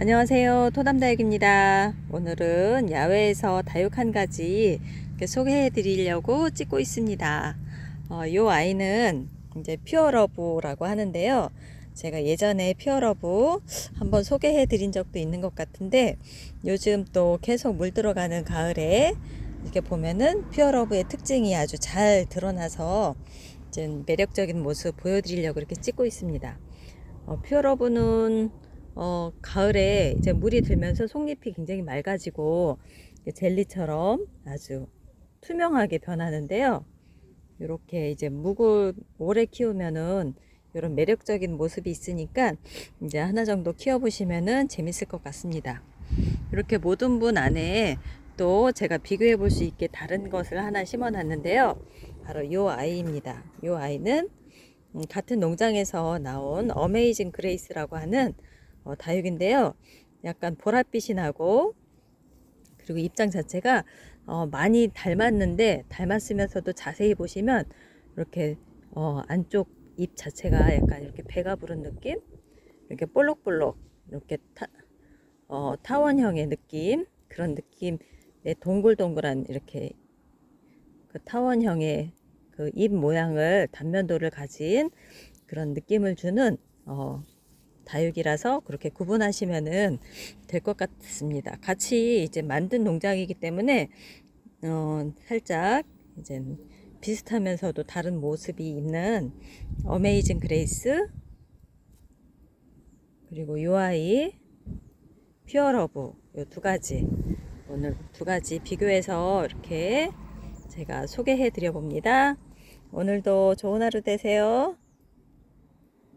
안녕하세요. 토담다육입니다. 오늘은 야외에서 다육 한 가지 소개해 드리려고 찍고 있습니다. 어, 이 아이는 이제 퓨어러브라고 하는데요. 제가 예전에 퓨어러브 한번 소개해 드린 적도 있는 것 같은데 요즘 또 계속 물 들어가는 가을에 이렇게 보면은 퓨어러브의 특징이 아주 잘 드러나서 매력적인 모습 보여드리려고 이렇게 찍고 있습니다. 어, 퓨어러브는 어, 가을에 이제 물이 들면서 속잎이 굉장히 맑아지고 젤리처럼 아주 투명하게 변하는데요. 이렇게 이제 묵을 오래 키우면은 이런 매력적인 모습이 있으니까 이제 하나 정도 키워보시면은 재밌을 것 같습니다. 이렇게 모든 분 안에 또 제가 비교해 볼 수 있게 다른 것을 하나 심어 놨는데요. 바로 이 아이입니다. 이 아이는 음, 같은 농장에서 나온 어메이징 그레이스라고 하는 어, 다육인데요. 약간 보랏빛이 나고 그리고 입장 자체가 어, 많이 닮았는데 닮았으면서도 자세히 보시면 이렇게 어, 안쪽 잎 자체가 약간 이렇게 배가 부른 느낌 이렇게 볼록볼록 이렇게 타, 어, 타원형의 느낌 그런 느낌의 동글동글한 이렇게 그 타원형의 그잎 모양을 단면도를 가진 그런 느낌을 주는 어, 다육이라서 그렇게 구분하시면은 될 것 같습니다. 같이 이제 만든 농장이기 때문에 어, 살짝 이제 비슷하면서도 다른 모습이 있는 어메이징 그레이스 그리고 요 아이 퓨어 러브 요 두 가지 오늘 두 가지 비교해서 이렇게 제가 소개해 드려 봅니다. 오늘도 좋은 하루 되세요.